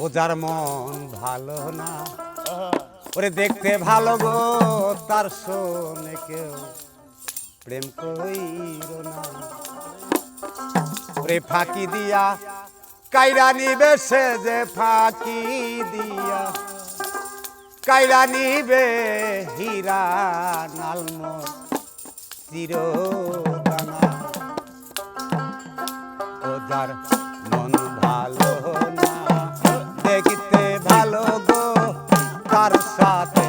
ও যার মন ভালো না, ওরে দেখতে ভালো গো, তার শোনে কেউ প্রেম কইর না। ওরে ফাঁকি দিয়া কাইরানি বেশে যে ফাঁকি দিয়া কাইরানি বে হীরা নালম চির ও যার মন ভালো সাথে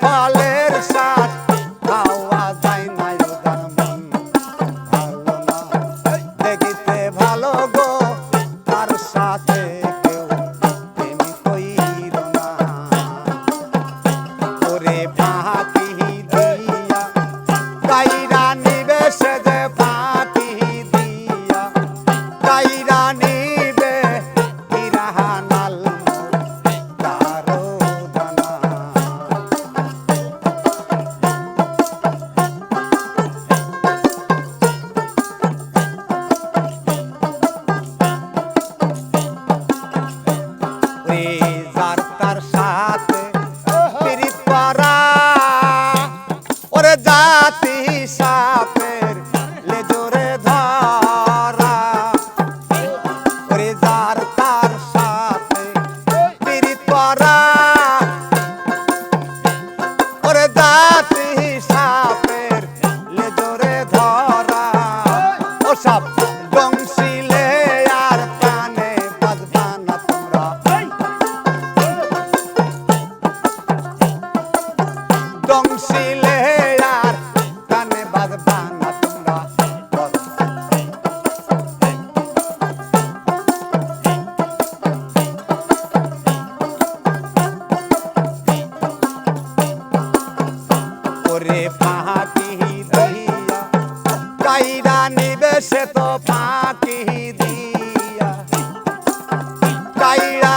fall তাতে সে তো পাখি দিয়া কাইরা